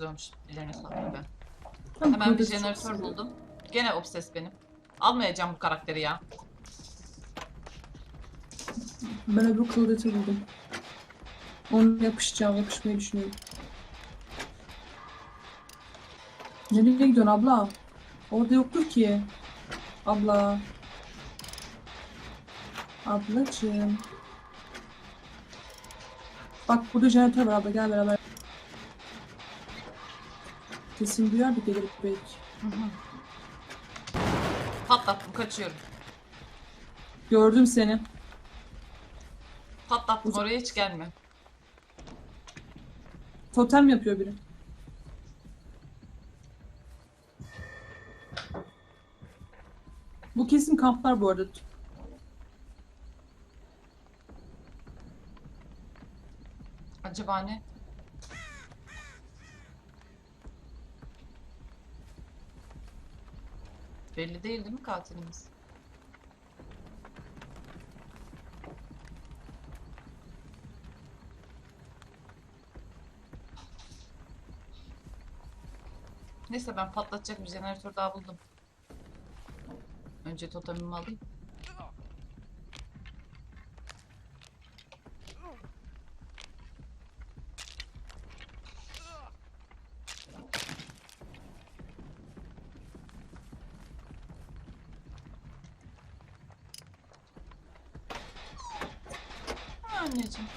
güzel olmuş. Ellerine sağlık be. Tam Hemen bir jeneratör buldum. Gene obses benim. Almayacağım bu karakteri ya. Ben öbür kılıcı buldum. Onu yapışacağım, yapışmayı düşünüyorum. Nereye gidiyorsun abla? Orada yoktur ki. Abla. Ablacığım. Bak burada jeneratör var abla gel beraber. Kesin duyar bir gelir belki. Patlattım kaçıyorum. Gördüm seni. Patlattım oraya hiç gelme. Totem yapıyor biri. Bu kesin kamplar bu arada. Acaba ne? Belli değil değil mi katilimiz? Neyse ben patlatacak bir jeneratör daha buldum. Önce totemimi alayım. Ha, Anneciğim.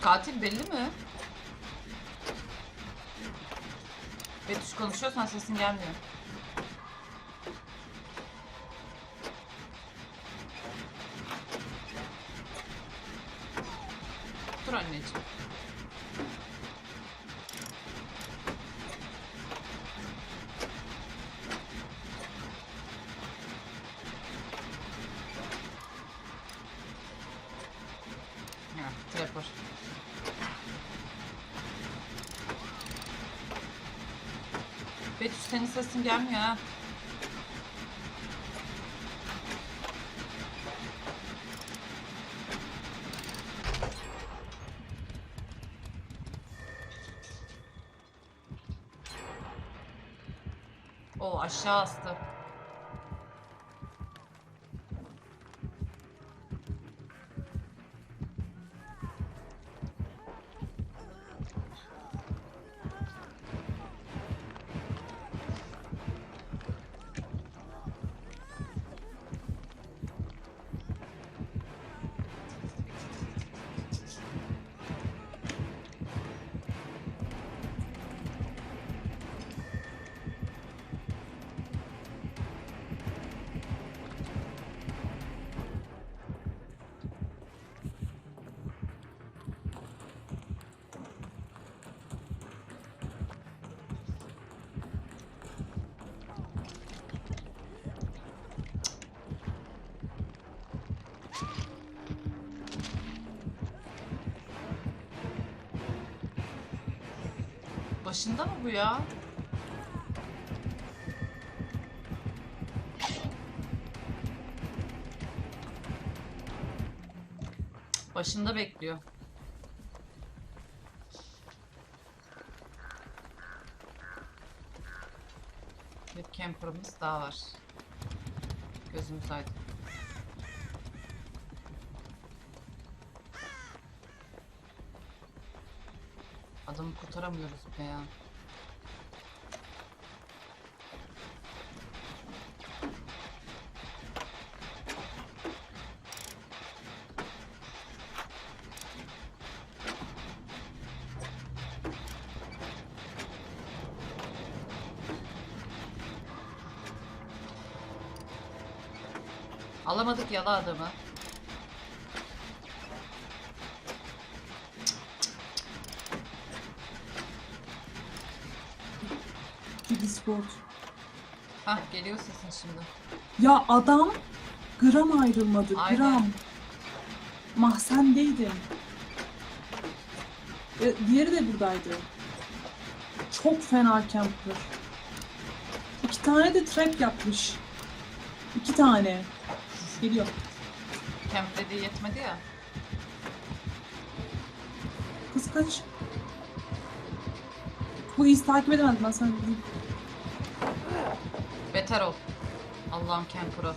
Katil belli mi? Betüş konuşuyorsan sesin gelmiyor. Anneciğim. Trapper. Betüş senin sesin gelmiyor ha. O aşağı astı. Başında mı bu ya? Başında bekliyor. Bir camper'ımız daha var. Gözümüz aydın. Adamı kurtaramıyoruz be ya. Alamadık yala adamı. Kidi Sport. Hah geliyor sesin şimdi. Ya adam gram ayrılmadı. Aynen. Gram. mahzendeydim. E, diğeri de buradaydı. Çok fena camper. İki tane de trap yapmış. İki tane. Geliyor. Camp dediği yetmedi ya. Kız kaç. Bu iz takip edemez ben sana. Beter ol. Allah'ım camper'ı.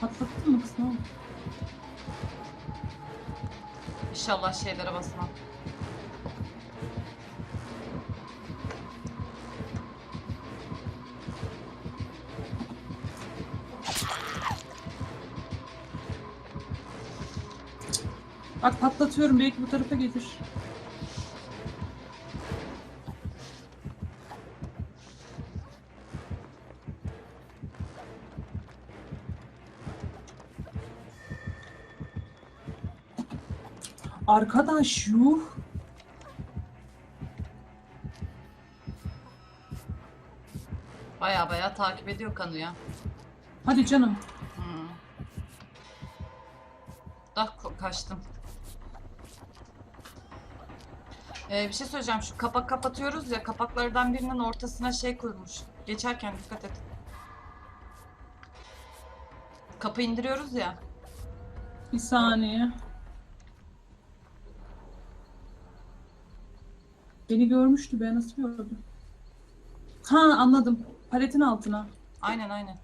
Patlattın mı kız ne oldu? İnşallah şeylere basmam. Bak patlatıyorum belki bu tarafa gelir. Arkadaş yuh. Baya baya takip ediyor kanı ya. Hadi canım. Hmm. Da ko- kaçtım. Ee, bir şey söyleyeceğim. Şu kapak kapatıyoruz ya. Kapaklardan birinin ortasına şey koyulmuş. Geçerken dikkat et. Kapı indiriyoruz ya. Bir saniye. Beni görmüştü be nasıl gördü? Ha anladım. Paletin altına. Aynen aynen.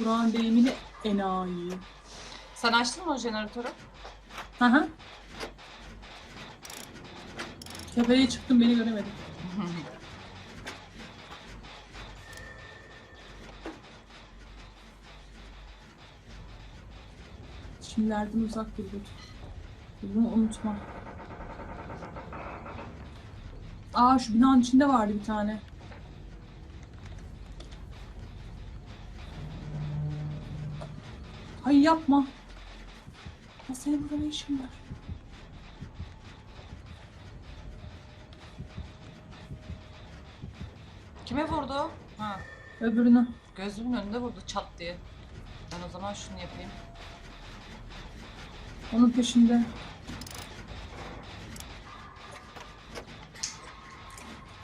Burak'ın deyimini enayi. Sen açtın mı o jeneratörü? Hı hı. Tepeye çıktım beni göremedi. Şimdilerden uzak dur lütfen. Bunu unutma. Aa şu binanın içinde vardı bir tane. Hayır yapma. Ya senin burada ne işin var? Kime vurdu? Ha. Öbürünü. Gözümün önünde vurdu çat diye. Ben o zaman şunu yapayım. Onun peşinde.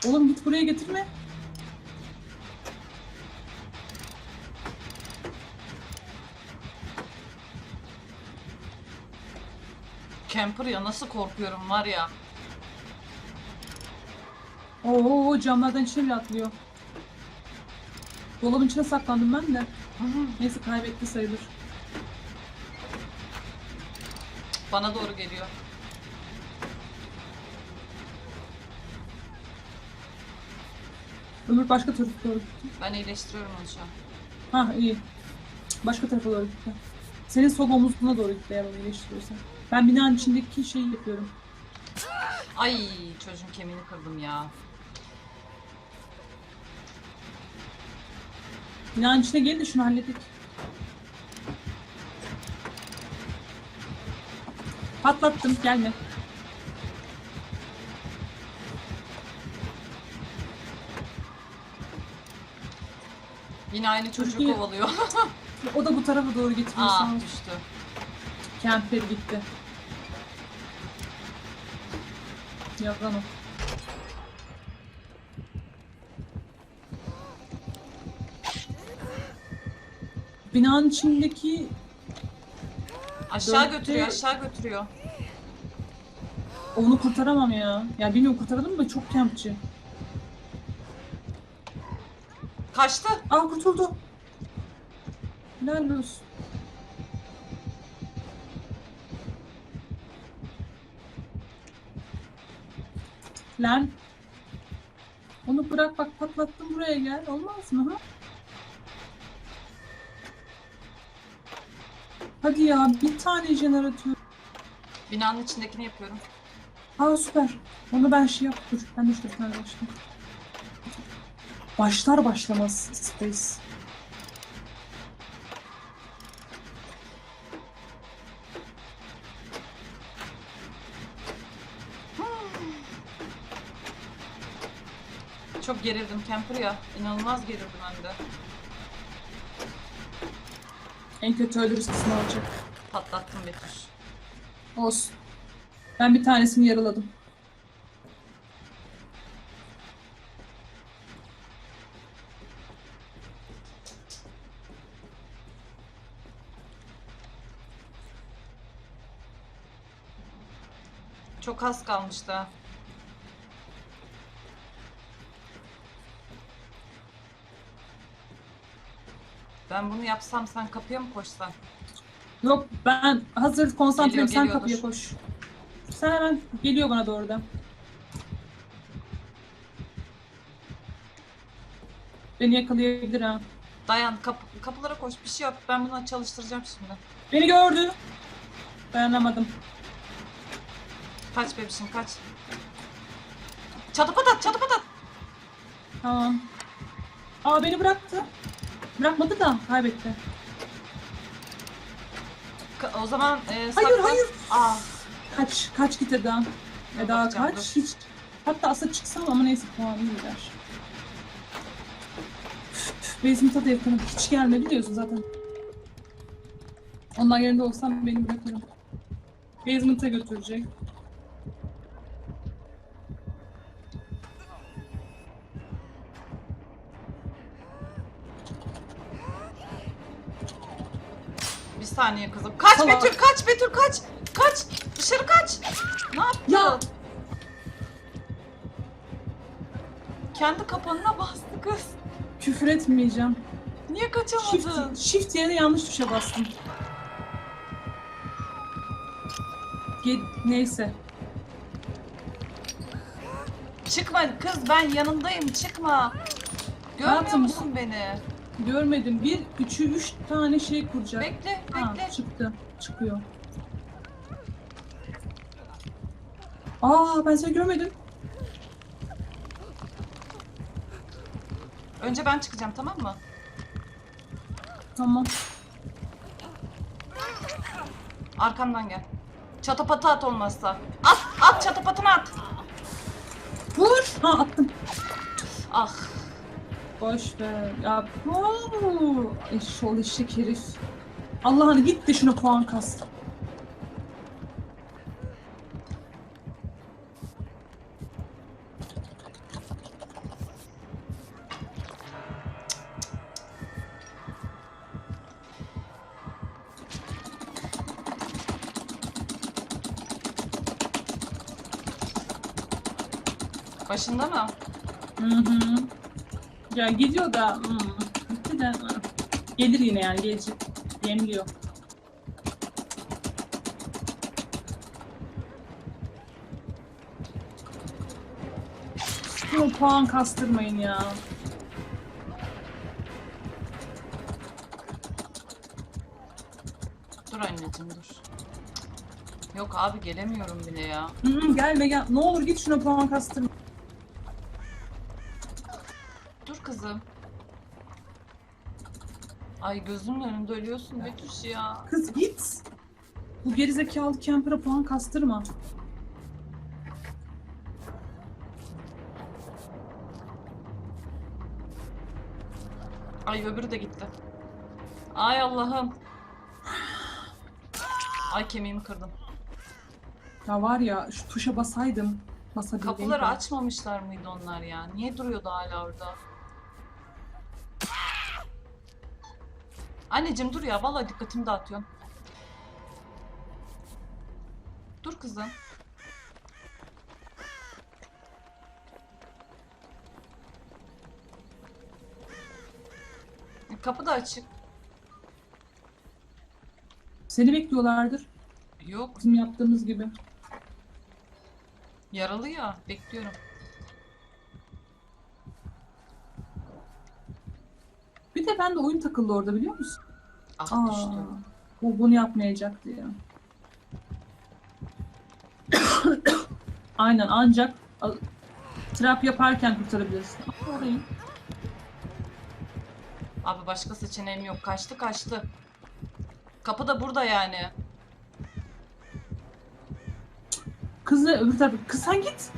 Oğlum git buraya getirme. Camper ya nasıl korkuyorum var ya. Oo camlardan içine bile atlıyor. Dolabın içine saklandım ben de. Neyse kaybetti sayılır. Bana doğru geliyor. Öbür başka tarafa doğru gitti. Ben iyileştiriyorum onu şu an. Ha iyi. Başka tarafa doğru gitti. Senin sol omuzuna doğru gitti eğer onu iyileştiriyorsan. Ben binanın içindeki şeyi yapıyorum. Ay çocuğun kemiğini kırdım ya. Binanın içine gelin de şunu halledik. Patlattım gelme. Yine aynı Çocuk- kovalıyor. O da bu tarafa doğru getiriyor sağ Aa ol. düştü. Camper gitti. Yavran o. Binanın içindeki Aşağı götürüyor aşağı götürüyor. onu kurtaramam ya. Ya bilmiyorum kurtaralım mı? Çok kampçı. Kaçtı. Aa kurtuldu. Helal olsun. Lan. Onu bırak bak patlattım buraya gel. Olmaz mı ha? Hadi ya bir tane jeneratör. Binanın içindekini yapıyorum. Aa süper. Onu ben şey yap dur. Ben de tane başlayayım. Başlar başlamaz Space. Çok gerildim Camper ya. İnanılmaz gerildim hem de. En kötü ölürüz kısmı olacak. Patlattım Betüş. Olsun. Ben bir tanesini yaraladım. Çok az kalmıştı. Ben bunu yapsam sen kapıya mı koşsan? Yok ben hazır konsantreyim Geliyor, sen geliyordur. kapıya koş. Sen hemen geliyor bana doğru da. Beni yakalayabilir ha. Dayan kapı, kapılara koş bir şey yap. Ben bunu çalıştıracağım şimdi. Beni gördü. Dayanamadım. Kaç bebişim kaç. Çatı patat çatı patat. Tamam. Aa beni bıraktı. Bırakmadı da kaybetti. Ka- o zaman e, Hayır saklan. hayır. Aa, Kaç kaç git Eda. Eda bakacağım, kaç. dur. Hiç. Hatta aslında çıksam ama neyse puanım gider. Basement'a da yakınım. Hiç gelmedi diyorsun zaten. Onlar yerinde olsam beni bırakırım. Basement'a götürecek. Saniye kızım. Kaç Salak. Betül kaç Betül kaç. Kaç. Dışarı kaç. Ne yaptın? Ya. Kendi kapanına bastı kız. Küfür etmeyeceğim. Niye kaçamadın? Shift, shift yerine yanlış tuşa bastım. Ge- neyse. Çıkma kız ben yanındayım çıkma. Görmüyor Hayatım, musun beni? Görmedim. Bir, üçü, üç tane şey kuracak. Bekle Ha, bekle. çıktı. Çıkıyor. Aa ben seni görmedim. Önce ben çıkacağım tamam mı? Tamam. Arkamdan gel. Çatapatı at olmazsa. At at çatapatını at. Vur. Ha attım. Ah Boş ver. Ya bu eşşoğlu eşek herif. Allah'ını git de şuna puan kas. başında mı? Hı hı. Ya gidiyor da hmm, gitti de hı. gelir yine yani gelecek. Yemliyor. Yok puan kastırmayın ya. Dur anneciğim dur. Yok abi gelemiyorum bile ya. Hı hı, gelme gel. Ne olur git şuna puan kastırma. Dur kızım. Ay gözümün önünde ölüyorsun Betüş ya. Kız git. Bu gerizekalı camper'a puan kastırma. Ay öbürü de gitti. Ay Allah'ım. Ay kemiğimi kırdım. Ya var ya şu tuşa basaydım. Basabileydim. Kapıları açmamışlar mıydı onlar ya? Niye duruyordu hala orada? Anneciğim dur ya vallahi dikkatimi dağıtıyorsun. Dur kızım. Kapı da açık. Seni bekliyorlardır. Yok. Bizim yaptığımız gibi. Yaralı ya. Bekliyorum. De ben de oyun takıldı orada biliyor musun? Ah Aa, düştü. bu bunu yapmayacaktı ya. Aynen ancak a- trap yaparken kurtarabilirsin. Orayı. Abi başka seçeneğim yok. Kaçtı kaçtı. Kapı da burada yani. Kızı öbür tarafa. Kız sen git.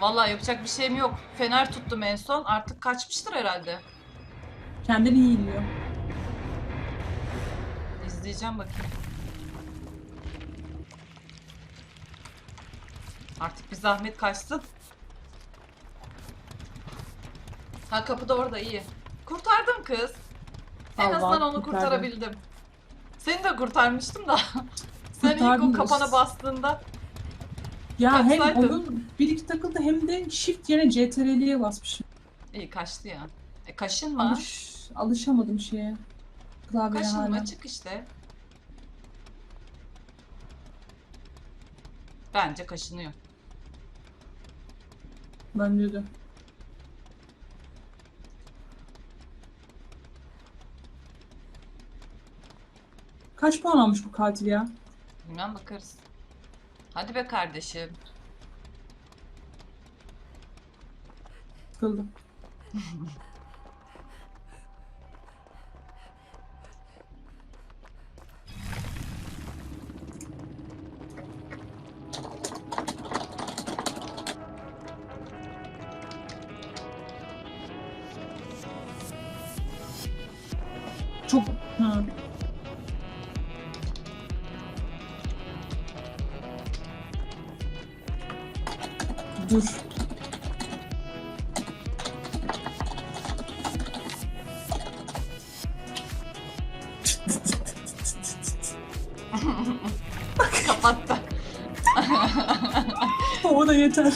Vallahi yapacak bir şeyim yok. Fener tuttum en son. Artık kaçmıştır herhalde. Kendini iyiliyor. İzleyeceğim bakayım. Artık bir zahmet kaçsın. Ha kapı da orada iyi. Kurtardım kız. En Allah, azından onu kurtarabildim. Seni de kurtarmıştım da. Sen ilk o kapana bastığında Ya hem Kaçsaydın. onun bir iki takıldı hem de shift yerine CTRL'ye basmışım. iyi kaçtı ya. E kaşınma. Alış, alışamadım şeye. Klavyeye Kaşınma hala. çık işte. Bence kaşınıyor. Bence de. Kaç puan almış bu katil ya? Bilmem bakarız. Hadi be kardeşim. Sıkıldım. Kapattı. o da yeter.